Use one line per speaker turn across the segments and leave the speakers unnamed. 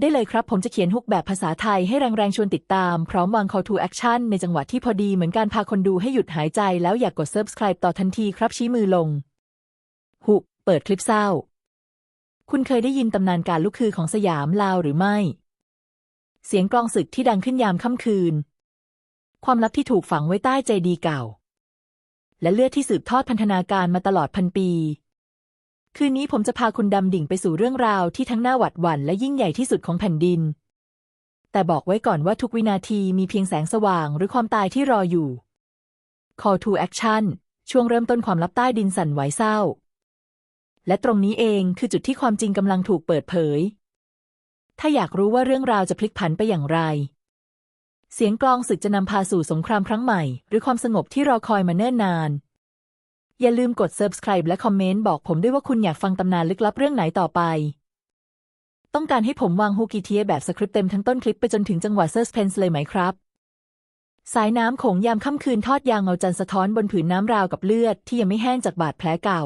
ได้เลยครับ ผมจะเขียนฮุกแบบภาษาไทยให้แรงๆชวนติดตาม พร้อมวาง call to action ในจังหวะที่พอดีเหมือนการพาคนดูให้หยุดหายใจแล้วอยากกด subscribe ต่อทันทีครับชี้มือลง ฮุก เปิดคลิปเศร้า คุณเคยได้ยินตำนานการลุกคือของสยามลาวหรือไม่ เสียงกลองศึกที่ดังขึ้นยามค่ำคืน ความลับที่ถูกฝังไว้ใต้เจดีเก่า และเลือดที่สืบทอดพันธนาการมาตลอดพันปี คืนนี้ผมจะพาคุณดำดิ่งไปสู่เรื่องราวที่ทั้งน่าหวาดหวั่นและยิ่งใหญ่ที่สุดของแผ่นดิน แต่บอกไว้ก่อนว่าทุกวินาทีมีเพียงแสงสว่างหรือความตายที่รออยู่ Call to action ช่วงเริ่มต้นความลับใต้ดินสั่นไหวเศร้า และตรงนี้เองคือจุดที่ความจริงกำลังถูกเปิดเผย ถ้าอยากรู้ว่าเรื่องราวจะพลิกผันไปอย่างไร เสียงกลองศึกจะนำพาสู่สงครามครั้งใหม่ หรือความสงบที่รอคอยมาเนิ่นนาน อย่าลืมกด subscribe และคอมเมนต์บอกผมด้วยว่าคุณอยากฟังตำนานลึกลับเรื่องไหนต่อไป ต้องการให้ผมวางฮูกีเทียแบบสคริปต์เต็มทั้งต้นคลิปไปจนถึงจังหวะเซอร์สเพนส์เลยไหมครับ สายน้ำโขงยามค่ำคืนทอดยางเงาจันสะท้อนบนผืนน้ำราวกับเลือดที่ยังไม่แห้งจากบาดแผลเก่า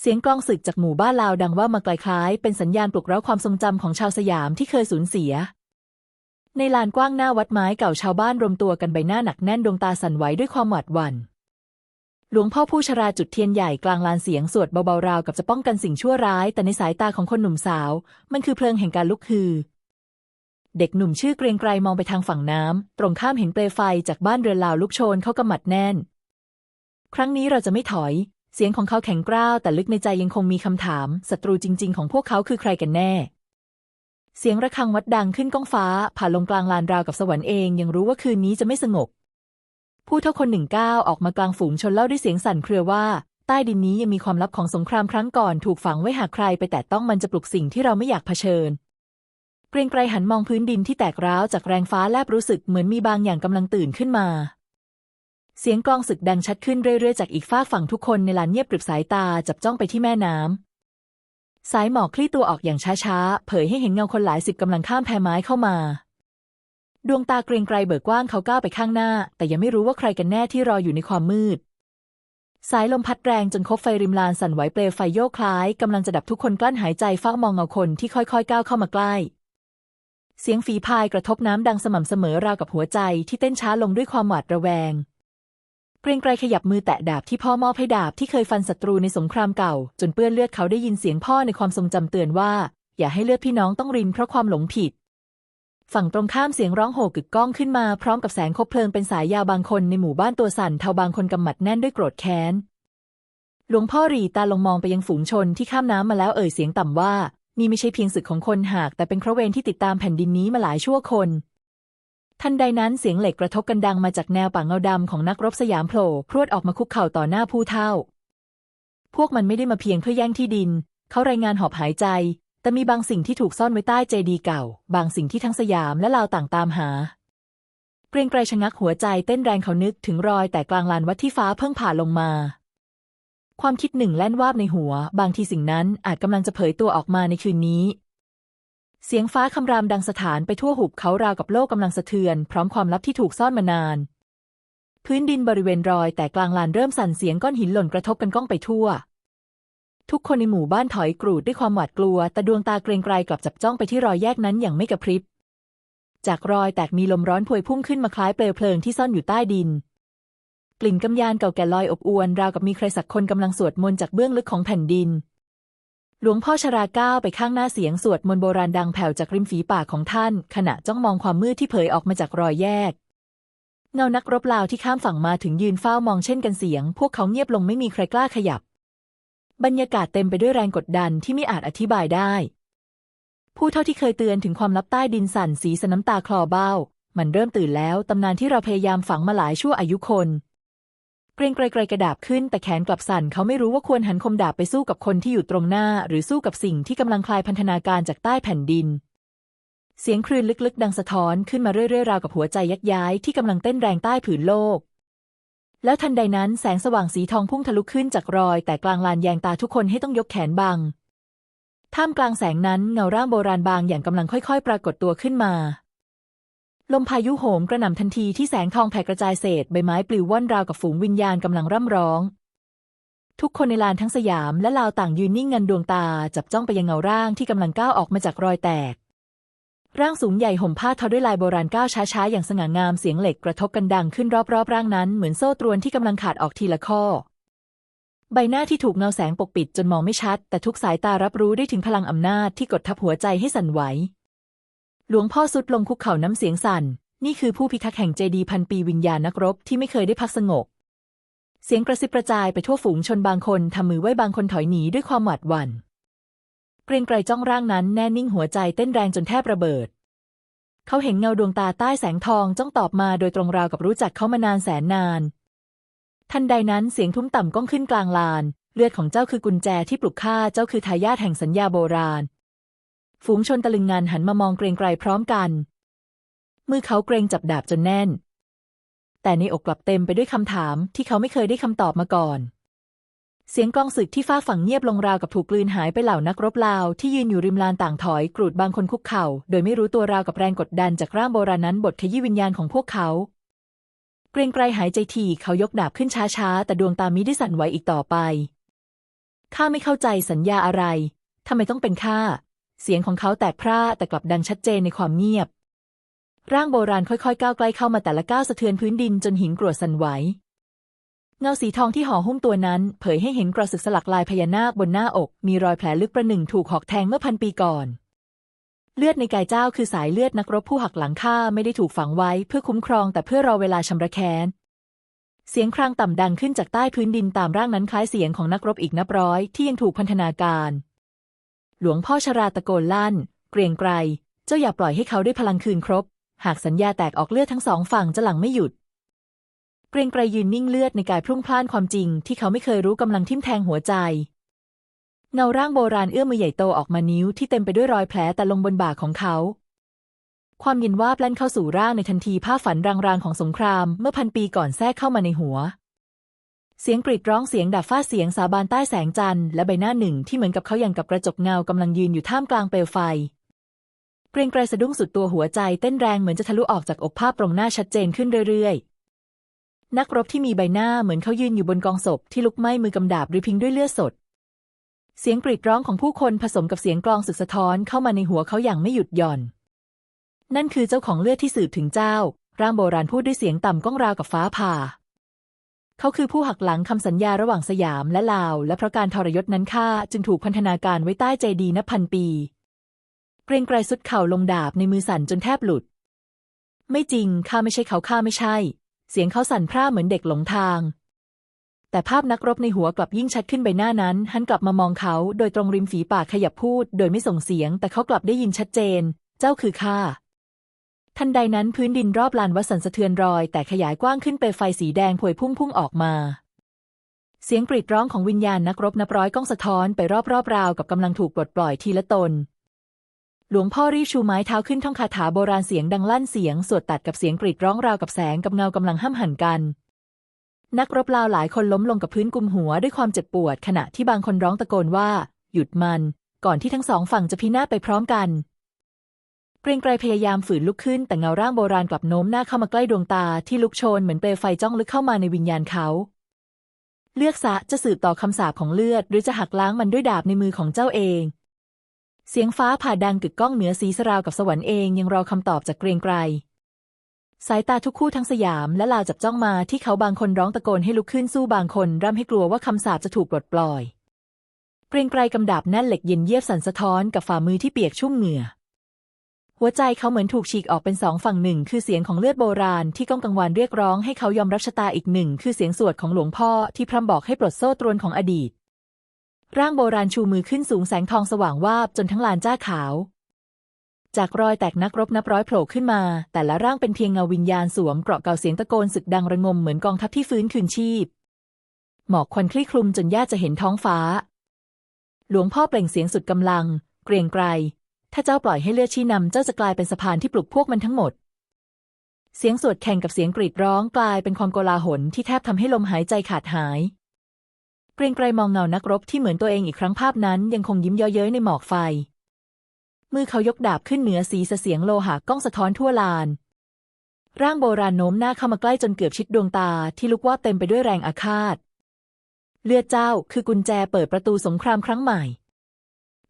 เสียงกลองศึกจากหมู่บ้านลาวดังว่ามาไกลคล้ายเป็นสัญญาณปลุกเร้าความทรงจำของชาวสยามที่เคยสูญเสียในลานกว้างหน้าวัดไม้เก่าชาวบ้านรวมตัวกันใบหน้าหนักแน่นดวงตาสั่นไหวด้วยความหวาดหวั่น หลวงพ่อผู้ชราจุดเทียนใหญ่กลางลานเสียงสวดเบาๆราวกับจะป้องกันสิ่งชั่วร้าย แต่ในสายตาของคนหนุ่มสาว มันคือเพลิงแห่งการลุกฮือ เด็กหนุ่มชื่อเกรียงไกรมองไปทางฝั่งน้ำ ตรงข้ามเห็นเปลวไฟจากบ้านเรือนลาวลุกโชนเข้ากำมัดแน่น ครั้งนี้เราจะไม่ถอย เสียงของเขาแข็งกร้าวแต่ลึกในใจยังคงมีคำถามศัตรูจริง ๆ ของพวกเขาคือใครกันแน่ เสียงระฆังวัดดังขึ้นก้องฟ้า ผ่านลงกลางลานราวกับสวรรค์เองยังรู้ว่าคืนนี้จะไม่สงบ ผู้เท่าคนหนึ่งก้าวออกมากลางฝูงชนเล่าด้วยเสียงสั่นเครือว่า ใต้ดินนี้ยังมีความลับของสงครามครั้งก่อนถูกฝังไว้หากใครไปแตะต้องมันจะปลุกสิ่งที่เราไม่อยากเผชิญ เกรียงไกรหันมองพื้นดินที่แตกร้าวจากแรงฟ้าแลบรู้สึกเหมือนมีบางอย่างกำลังตื่นขึ้นมาเสียงกลองศึกดังชัดขึ้นเรื่อยๆ จากอีกฝากฝั่งทุกคนในลานเงียบกริบสายตาจับจ้องไปที่แม่น้ำสายหมอกคลี่ตัวออกอย่างช้าๆ เผยให้เห็นเงาคนหลายสิบกำลังข้ามแพไม้เข้ามา ดวงตาเกรงไกรเบิกกว้างเขาก้าวไปข้างหน้า แต่ยังไม่รู้ว่าใครกันแน่ที่รออยู่ในความมืด สายลมพัดแรงจนคบไฟริมลานสั่นไหวเปลวไฟโยกคล้ายกำลังจะดับทุกคนกลั้นหายใจเฝ้ามองเงาคนที่ค่อยๆก้าวเข้ามาใกล้ เสียงฝีพายกระทบน้ำดังสม่ำเสมอราวกับหัวใจที่เต้นช้าลงด้วยความหวาดระแวงเกรงไกรขยับมือแตะดาบที่พ่อมอบให้ดาบที่เคยฟันศัตรูในสงครามเก่า จนเปื้อนเลือดเขาได้ยินเสียงพ่อในความทรงจำเตือนว่า อย่าให้เลือดพี่น้องต้องรินเพราะความหลงผิด ฝั่งตรงข้ามเสียงร้องโห่กึกก้องขึ้นมาพร้อมกับแสงคบเพลิงเป็นสายยาวบางคนในหมู่บ้านตัวสั่นเทาบางคนกำหมัดแน่นด้วยโกรธแค้น หลวงพ่อรีตาลงมองไปยังฝูงชนที่ข้ามน้ำมาแล้วเอ่ยเสียงต่ำว่านี่ไม่ใช่เพียงศึกของคนหาก แต่เป็นเพระเวรที่ติดตามแผ่นดินนี้มาหลายชั่วคน ทันใดนั้นเสียงเหล็กกระทบกันดังมาจากแนวป่าเงาดำของนักรบสยามโผล่พรวดออกมาคุกเข่าต่อหน้าผู้เฒ่า พวกมันไม่ได้มาเพียงเพื่อแย่งที่ดิน เขารายงานหอบหายใจ แต่มีบางสิ่งที่ถูกซ่อนไว้ใต้เจดีย์เก่า บางสิ่งที่ทั้งสยามและลาวต่างตามหา เกรียงไกรชะงักหัวใจเต้นแรงเขานึกถึงรอยแต่กลางลานวัดที่ฟ้าเพิ่งผ่าลงมา ความคิดหนึ่งแล่นวาบในหัว บางทีสิ่งนั้นอาจกำลังจะเผยตัวออกมาในคืนนี้ เสียงฟ้าคำรามดังสถานไปทั่วหุบเขาราวกับโลกกำลังสะเทือน พร้อมความลับที่ถูกซ่อนมานาน พื้นดินบริเวณรอยแต่กลางลานเริ่มสั่นเสียงก้อนหินหล่นกระทบกันก้องไปทั่ว ทุกคนในหมู่บ้านถอยกรูดด้วยความหวาดกลัว แต่ดวงตาเกรงไกรกลับจับจ้องไปที่รอยแยกนั้นอย่างไม่กระพริบ จากรอยแตกมีลมร้อนพวยพุ่งขึ้นมาคล้ายเปลวเพลิงที่ซ่อนอยู่ใต้ดิน กลิ่นกำยานเก่าแก่ลอยอบอวนราวกับมีใครสักคนกำลังสวดมนต์จากเบื้องลึกของแผ่นดิน หลวงพ่อชราก้าวไปข้างหน้าเสียงสวดมนต์โบราณดังแผ่วจากริมฝีปากของท่าน ขณะจ้องมองความมืดที่เผยออกมาจากรอยแยกเงานักรบลาวที่ข้ามฝั่งมาถึงยืนเฝ้ามองเช่นกันเสียง พวกเขาเงียบลงไม่มีใครกล้าขยับ บรรยากาศเต็มไปด้วยแรงกดดันที่ไม่อาจอธิบายได้ ผู้เท่าที่เคยเตือนถึงความลับใต้ดินสั่นสีสน้ำตาคลอเบ้า มันเริ่มตื่นแล้วตำนานที่เราพยายามฝังมาหลายชั่วอายุคน เกรงไกรไกรกระดาบขึ้นแต่แขนกลับสั่นเขาไม่รู้ว่าควรหันคมดาบไปสู้กับคนที่อยู่ตรงหน้า หรือสู้กับสิ่งที่กำลังคลายพันธนาการจากใต้แผ่นดิน เสียงคลื่นลึกๆ ดังสะท้อนขึ้นมาเรื่อยๆราวกับหัวใจยักย้ายที่กำลังเต้นแรงใต้ผืนโลก แล้วทันใดนั้นแสงสว่างสีทองพุ่งทะลุขึ้นจากรอย แต่กลางลานแยงตาทุกคนให้ต้องยกแขนบัง ท่ามกลางแสงนั้นเงาร่างโบราณบางอย่างกำลังค่อยๆ ปรากฏตัวขึ้นมา ลมพายุโหมกระหน่ำทันทีที่แสงทองแผ่กระจายเศษใบไม้ปลิวว่อนราวกับฝูงวิญญาณกำลังร่ำร้อง ทุกคนในลานทั้งสยามและลาวต่างยืนนิ่งงันดวงตาจับจ้องไปยังเงาร่างที่กำลังก้าวออกมาจากรอยแตก ร่างสูงใหญ่ห่มผ้าทอด้วยลายโบราณก้าวช้าๆ อย่างสง่างามเสียงเหล็กกระทบกันดังขึ้นรอบๆ ร่างนั้นเหมือนโซ่ตรวนที่กำลังขาดออกทีละข้อ ใบหน้าที่ถูกเงาแสงปกปิดจนมองไม่ชัด แต่ทุกสายตารับรู้ได้ถึงพลังอำนาจที่กดทับหัวใจให้สั่นไหว หลวงพ่อสุดลงคุกเข่าน้ำเสียงสั่น นี่คือผู้พิทักษ์แห่งเจดีพันปีวิญญาณนักรบที่ไม่เคยได้พักสงบเสียงกระซิบกระจายไปทั่วฝูงชนบางคนทำมือไหว้บางคนถอยหนีด้วยความหวาดหวั่น เกรงไกรจ้องร่างนั้นแน่นิ่งหัวใจเต้นแรงจนแทบระเบิด เขาเห็นเงาดวงตาใต้แสงทองจ้องตอบมาโดยตรงราวกับรู้จักเขามานานแสนนาน ทันใดนั้นเสียงทุ้มต่ำก้องขึ้นกลางลาน เลือดของเจ้าคือกุญแจที่ปลุกฆ่าเจ้าคือทายาทแห่งสัญญาโบราณ ฝูงชนตะลึงงานหันมามองเกรงไกรพร้อมกัน มือเขาเกรงจับดาบจนแน่น แต่ในอกกลับเต็มไปด้วยคำถามที่เขาไม่เคยได้คำตอบมาก่อน เสียงกองศึกที่ฟ้าฝั่งเงียบลงราวกับถูกกลืนหายไปเหล่านักรบลาวที่ยืนอยู่ริมลานต่างถอยกรูดบางคนคุกเข่า โดยไม่รู้ตัวราวกับแรงกดดันจากร่างโบราณนั้นบทขยี้วิญญาณของพวกเขา เกรงไกรหายใจถี่เขายกดาบขึ้นช้าๆ แต่ดวงตามิได้สั่นไหวอีกต่อไปข้าไม่เข้าใจสัญญาอะไรทำไมต้องเป็นข้าเสียงของเขาแตกพร่าแต่กลับดังชัดเจนในความเงียบ ร่างโบราณค่อยๆ ก้าวใกล้เข้ามาแต่ละก้าวสะเทือนพื้นดินจนหินกรวดสั่นไหว เงาสีทองที่ห่อหุ้มตัวนั้น เผยให้เห็นกระสึกสลักลายพญานาคบนหน้าอก มีรอยแผลลึกประหนึ่งถูกหอกแทงเมื่อพันปีก่อน เลือดในกายเจ้าคือสายเลือดนักรบผู้หักหลังข้าไม่ได้ถูกฝังไว้เพื่อคุ้มครองแต่เพื่อรอเวลาชำระแค้น เสียงครางต่ำดังขึ้นจากใต้พื้นดินตามร่างนั้นคล้ายเสียงของนักรบอีกนับร้อยที่ยังถูกพันธนาการ หลวงพ่อชราตะโกนลั่น เกรียงไกร เจ้าอย่าปล่อยให้เขาได้พลังคืนครบ หากสัญญาแตกออกเลือดทั้งสองฝั่งจะหลังไม่หยุด เกรงไกรยืนนิ่งเลือดในกายพรุ่งพล่านความจริง ที่เขาไม่เคยรู้กำลังทิ่มแทงหัวใจ เงาร่างโบราณเอื้อมมือใหญ่โตออกมานิ้วที่เต็มไปด้วยรอยแผลแต่ลงบนบ่าของเขา ความเย็นวาบแล่นเข้าสู่ร่างในทันทีภาฝันรางๆของสงคราม เมื่อพันปีก่อนแทรกเข้ามาในหัว เสียงกรีดร้องเสียงดาบฟาเสียงสาบานใต้แสงจันทร์และใบหน้าหนึ่งที่เหมือนกับเขาอย่างกับกระจกเงากำลังยืนอยู่ท่ามกลางเปลวไฟเกรงไกรสะดุ้งสุดตัวหัวใจเต้นแรงเหมือนจะทะลุออกจากอกภาพตรงหน้าชัดเจนขึ้นเรื่อยๆ นักรบที่มีใบหน้าเหมือนเขายืนอยู่บนกองศพที่ลุกไหม้มือกำดาบหริพิงด้วยเลือดสด เสียงกรีดร้องของผู้คนผสมกับเสียงกลองสึกสะท้อนเข้ามาในหัวเขาอย่างไม่หยุดหย่อน นั่นคือเจ้าของเลือดที่สืบถึงเจ้า ร่างโบราณพูดด้วยเสียงต่ำก้องราวกับฟ้าผ่า เขาคือผู้หักหลังคำสัญญาระหว่างสยามและลาว และเพราะการทรยศนั้นข้าจึงถูกพันธนาการไว้ใต้เจดีนับพันปี เกรงไกรสุดเข่าลงดาบในมือสั่นจนแทบหลุด ไม่จริงข้าไม่ใช่เขาข้าไม่ใช่ เสียงเขาสั่นพร่าเหมือนเด็กหลงทาง แต่ภาพนักรบในหัวกลับยิ่งชัดขึ้นใบหน้านั้น หันกลับมามองเขา โดยตรงริมฝีปากขยับพูด โดยไม่ส่งเสียง แต่เขากลับได้ยินชัดเจน เจ้าคือข้าทันใดนั้นพื้นดินรอบลานวัดสันสะเทือนรอย แต่ขยายกว้างขึ้นเปไฟสีแดงพวยพุ่งพุ่งออกมา เสียงกรีดร้องของวิญญาณนักรบนับร้อยก้องสะท้อนไปรอบๆราวกับกำลังถูกปลดปล่อยทีละตน หลวงพ่อรีชูไม้เท้าขึ้นท่องคาถาโบราณเสียงดังลั่นเสียง สวดตัดกับเสียงกรีดร้องราวกับแสงกับเงากำลังห้ามหันกัน นักรบลาวหลายคนล้มลงกับพื้นกุมหัวด้วยความเจ็บปวด ขณะที่บางคนร้องตะโกนว่า หยุดมัน ก่อนที่ทั้งสองฝั่งจะพินาศไปพร้อมกัน เกรงไกรพยายามฝืนลุกขึ้น แต่เงาร่างโบราณกลับโน้มหน้าเข้ามาใกล้ดวงตาที่ลุกโชนเหมือนเปลวไฟจ้องลึกเข้ามาในวิญญาณเขาเลือกซะจะสืบต่อคำสาปของเลือด หรือจะหักล้างมันด้วยดาบในมือของเจ้าเอง เสียงฟ้าผ่าดังกึกก้องเหนือสีสราวกับสวรรค์เองยังรอคำตอบจากเกรงไกร สายตาทุกคู่ทั้งสยามและลาวจับจ้องมาที่เขาบางคนร้องตะโกนให้ลุกขึ้นสู้บางคนร่ำให้กลัวว่าคำสาปจะถูกปลดปล่อย เกรงไกรกำดาบแน่นเหล็กเย็นเยียบสั่นสะท้อนกับฝ่ามือที่เปียกชุ่มเหงื่อ หัวใจเขาเหมือนถูกฉีกออกเป็นสองฝั่งหนึ่งคือเสียงของเลือดโบราณที่ก้องกังวานเรียกร้องให้เขายอมรับชะตาอีกหนึ่งคือเสียงสวดของหลวงพ่อที่พร่ำบอกให้ปลดโซ่ตรวนของอดีต ร่างโบราณชูมือขึ้นสูงแสงทองสว่างวาบจนทั้งลานจ้าขาว จากรอยแตกนักรบนับร้อยโผล่ขึ้นมา แต่ละร่างเป็นเพียงเงาวิญญาณสวมเกราะเก่าเสียงตะโกนศึกดังระงมเหมือนกองทัพที่ฟื้นคืนชีพ หมอกควันคลี่คลุมจนญาติจะเห็นท้องฟ้า หลวงพ่อเปล่งเสียงสุดกำลัง เกรียงไกรถ้าเจ้าปล่อยให้เลือดชี้นำเจ้าจะกลายเป็นสะพานที่ปลุกพวกมันทั้งหมด เสียงสวดแข่งกับเสียงกรีดร้องกลายเป็นความโกลาหลที่แทบทำให้ลมหายใจขาดหาย รียงไกรมองเงานักรบที่เหมือนตัวเองอีกครั้งภาพนั้นยังคงยิ้มเย้ยเย้ยในหมอกไฟ มือเขายกดาบขึ้นเหนือสีเสียงโลหะก้องสะท้อนทั่วลาน ร่างโบราณโน้มหน้าเข้ามาใกล้จนเกือบชิดดวงตาที่ลุกว่าเต็มไปด้วยแรงอาฆาต เลือดเจ้าคือกุญแจเปิดประตูสงครามครั้งใหม่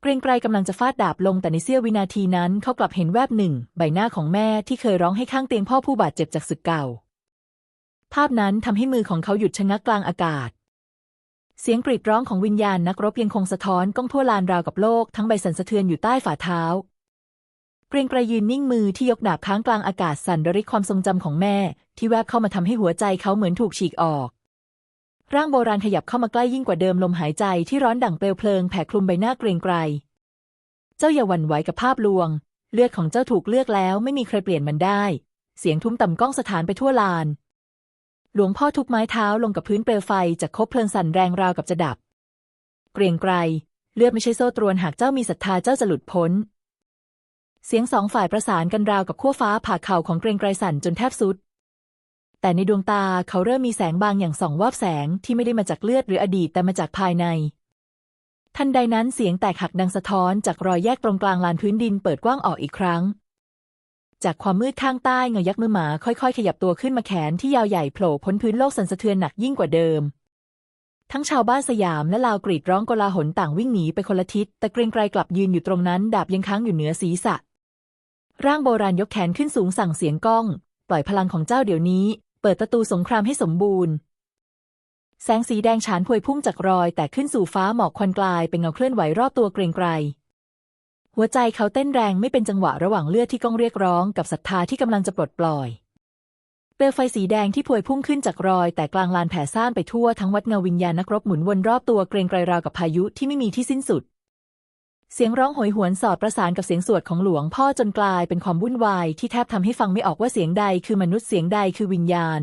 เกรียงไกรกำลังจะฟาดดาบลงแต่ในเสี้ยววินาทีนั้นเขากลับเห็นแวบหนึ่ง ใบหน้าของแม่ที่เคยร้องให้ข้างเตียงพ่อผู้บาดเจ็บจากศึกเก่า ภาพนั้นทำให้มือของเขาหยุดชะงักกลางอากาศ เสียงกรีดร้องของวิญญาณนักรบยังคงสะท้อนก้องทั่วลานราวกับโลกทั้งใบสั่นสะเทือนอยู่ใต้ฝ่าเท้า เกรียงไกรยืนนิ่งมือที่ยกดาบค้างกลางอากาศสั่นระริกความทรงจำของแม่ ที่แวบเข้ามาทำให้หัวใจเขาเหมือนถูกฉีกออก ร่างโบราณขยับเข้ามาใกล้ยิ่งกว่าเดิมลมหายใจที่ร้อนดั่งเปลวเพลิงแผ่คลุมใบหน้าเกรียงไกร เจ้าอย่าหวั่นไหวกับภาพลวง เลือดของเจ้าถูกเลือกแล้วไม่มีใครเปลี่ยนมันได้ เสียงทุ้มต่ำก้องสถานไปทั่วลาน หลวงพ่อทุบไม้เท้าลงกับพื้นเปลวไฟจากคบเพลิงสั่นแรงราวกับจะดับ เกรียงไกรเลือดไม่ใช่โซ่ตรวนหากเจ้ามีศรัทธาเจ้าจะหลุดพ้น เสียงสองฝ่ายประสานกันราวกับขั้วฟ้าผ่าเข่าของเกรียงไกรสั่นจนแทบสุด แต่ในดวงตาเขาเริ่มมีแสงบางอย่างส่องวาบแสงที่ไม่ได้มาจากเลือดหรืออดีตแต่มาจากภายใน ทันใดนั้นเสียงแตกหักดังสะท้อนจากรอยแยกตรงกลางลานพื้นดินเปิดกว้างออกอีกครั้ง จากความมืดข้างใต้เงายักษ์มือหมาค่อยๆ ขยับตัวขึ้นมาแขนที่ยาวใหญ่โผล่พ้นพื้นโลกสั่นสะเทือนหนักยิ่งกว่าเดิม ทั้งชาวบ้านสยามและลาวกรีดร้องโกลาหลต่างวิ่งหนีไปคนละทิศ แต่เกรงไกรกลับยืนอยู่ตรงนั้น ดาบยังค้างอยู่เหนือศีรษะ ร่างโบราณยกแขนขึ้นสูงสั่งเสียงก้อง ปล่อยพลังของเจ้าเดี๋ยวนี้ เปิดประตูสงครามให้สมบูรณ์แสงสีแดงฉานพวยพุ่งจากรอย แต่ขึ้นสู่ฟ้าหมอกควันกลายเป็นเงาเคลื่อนไหวรอบตัวเกรงไกร หัวใจเขาเต้นแรงไม่เป็นจังหวะระหว่างเลือดที่ก้องเรียกร้องกับศรัทธาที่กำลังจะปลดปล่อย เปลวไฟสีแดงที่พวยพุ่งขึ้นจากรอย แต่กลางลานแผ่ซ่านไปทั่วทั้งวัดเงาวิญญาณนักรบหมุนวนรอบตัวเกรงไกรราวกับพายุที่ไม่มีที่สิ้นสุด เสียงร้องโหยหวนสอดประสานกับเสียงสวดของหลวงพ่อจนกลายเป็นความวุ่นวายที่แทบทำให้ฟังไม่ออกว่าเสียงใดคือมนุษย์เสียงใดคือวิญญาณ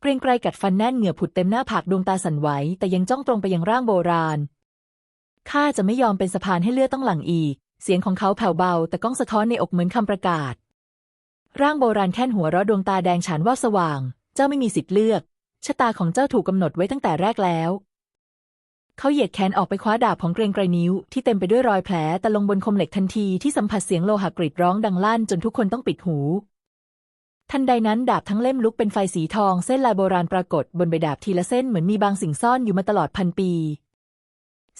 เกรงไกรกัดฟันแน่นเหงื่อผุดเต็มหน้าผากดวงตาสั่นไหวแต่ยังจ้องตรงไปยังร่างโบราณ ข้าจะไม่ยอมเป็นสะพานให้เลือดต้องหลั่งอีก เสียงของเขาแผ่วเบา แต่ก้องสะท้อนในอกเหมือนคำประกาศ ร่างโบราณแค่นหัวเราะดวงตาแดงฉานว่าสว่าง เจ้าไม่มีสิทธิ์เลือก ชะตาของเจ้าถูกกำหนดไว้ตั้งแต่แรกแล้ว เขาเหยียดแขนออกไปคว้าดาบของเกรงไกรนิ้ว ที่เต็มไปด้วยรอยแผลแต่ลงบนคมเหล็กทันทีที่สัมผัสเสียงโลหะกรีดร้องดังลั่นจนทุกคนต้องปิดหูทันใดนั้นดาบทั้งเล่มลุกเป็นไฟสีทองเส้นลายโบราณปรากฏบนใบดาบทีละเส้นเหมือนมีบางสิ่งซ่อนอยู่มาตลอดพันปี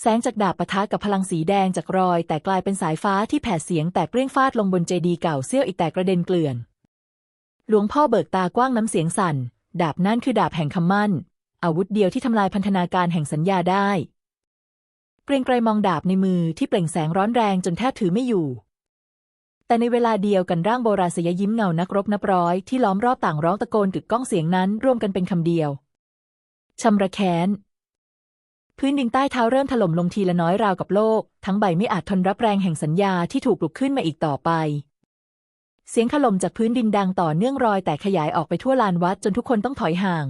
แสงจากดาบปะทะกับพลังสีแดงจากรอย แต่กลายเป็นสายฟ้าที่แผดเสียงแตกเปรี้ยงฟาดลงบนเจดีย์เก่าเสี้ยวอีกแตกกระเด็นเกลื่อน หลวงพ่อเบิกตากว้างน้ำเสียงสั่น ดาบนั่นคือดาบแห่งคำมั่น อาวุธเดียวที่ทำลายพันธนาการแห่งสัญญาได้ เกรงไกรมองดาบในมือที่เปล่งแสงร้อนแรงจนแทบถือไม่อยู่ แต่ในเวลาเดียวกันร่างโบราณสยยิ้มเงานักรบนับร้อยที่ล้อมรอบต่างร้องตะโกนกึกก้องเสียงนั้นร่วมกันเป็นคำเดียวชำระแค้น พื้นดินใต้เท้าเริ่มถล่มลงทีละน้อยราวกับโลก ทั้งใบไม่อาจทนรับแรงแห่งสัญญาที่ถูกปลุกขึ้นมาอีกต่อไป เสียงถล่มจากพื้นดินดังต่อเนื่องรอยแต่ขยายออกไปทั่วลานวัดจนทุกคนต้องถอยห่าง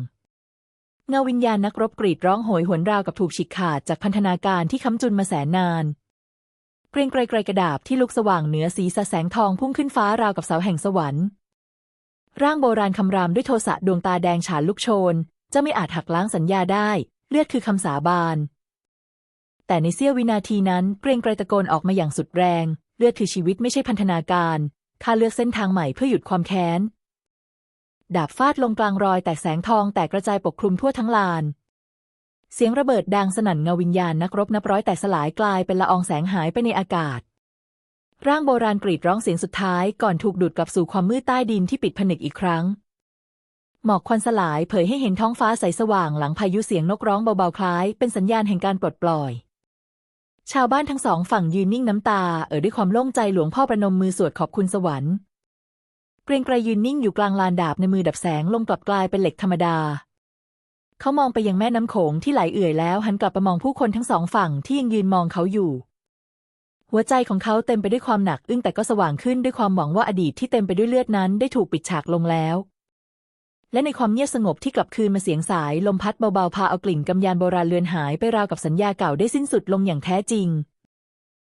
เงาวิญญาณนักรบกรีดร้องโหยหวนราวกับถูกฉีกขาดจากพันธนาการที่ค้ำจุนมาแสนนานเกรียงไกรไกรกระดาบที่ลุกสว่างเหนือสีสแสงทองพุ่งขึ้นฟ้าราวกับเสาแห่งสวรรค์ร่างโบราณคำรามด้วยโทสะดวงตาแดงฉานลุกโชนจะไม่อาจหักล้างสัญญาได้ เลือดคือคำสาบาน แต่ในเสี้ยววินาทีนั้นเกรงไกรตะโกนออกมาอย่างสุดแรง เลือดคือชีวิตไม่ใช่พันธนาการข้าเลือกเส้นทางใหม่เพื่อหยุดความแค้น ดาบฟาดลงกลางรอยแตกแสงทองแตกกระจายปกคลุมทั่วทั้งลาน เสียงระเบิดดังสนั่นเงาวิญญาณนักรบนับร้อยแตกสลายกลายเป็นละอองแสงหายไปในอากาศ ร่างโบราณกรีดร้องเสียงสุดท้ายก่อนถูกดูดกลับสู่ความมืดใต้ดินที่ปิดผนึกอีกครั้ง หมอกควันสลายเผยให้เห็นท้องฟ้าใสสว่างหลังพายุเสียงนกร้องเบาๆคล้าย เป็นสัญญาณแห่งการปลดปล่อย ชาวบ้านทั้งสองฝั่งยืนนิ่งน้ำตา เอ่อด้วยความโล่งใจหลวงพ่อประนมมือสวดขอบคุณสวรรค์ เกรงไกรยืนนิ่งอยู่กลางลานดาบในมือดับแสงลมกลับกลายเป็นเหล็กธรรมดา เขามองไปยังแม่น้ำโขงที่ไหลเอื่อยแล้วหันกลับไปมองผู้คนทั้งสองฝั่งที่ยังยืนมองเขาอยู่ หัวใจของเขาเต็มไปด้วยความหนักอึ้งแต่ก็สว่างขึ้นด้วยความหวังว่าอดีตที่เต็มไปด้วยเลือดนั้นได้ถูกปิดฉากลงแล้ว และในความเงียบสงบที่กลับคืนมาเสียงสายลมพัดเบาๆพาเอากลิ่นกำยานโบราณเลือนหายไปราวกับสัญญาเก่าได้สิ้นสุดลงอย่างแท้จริง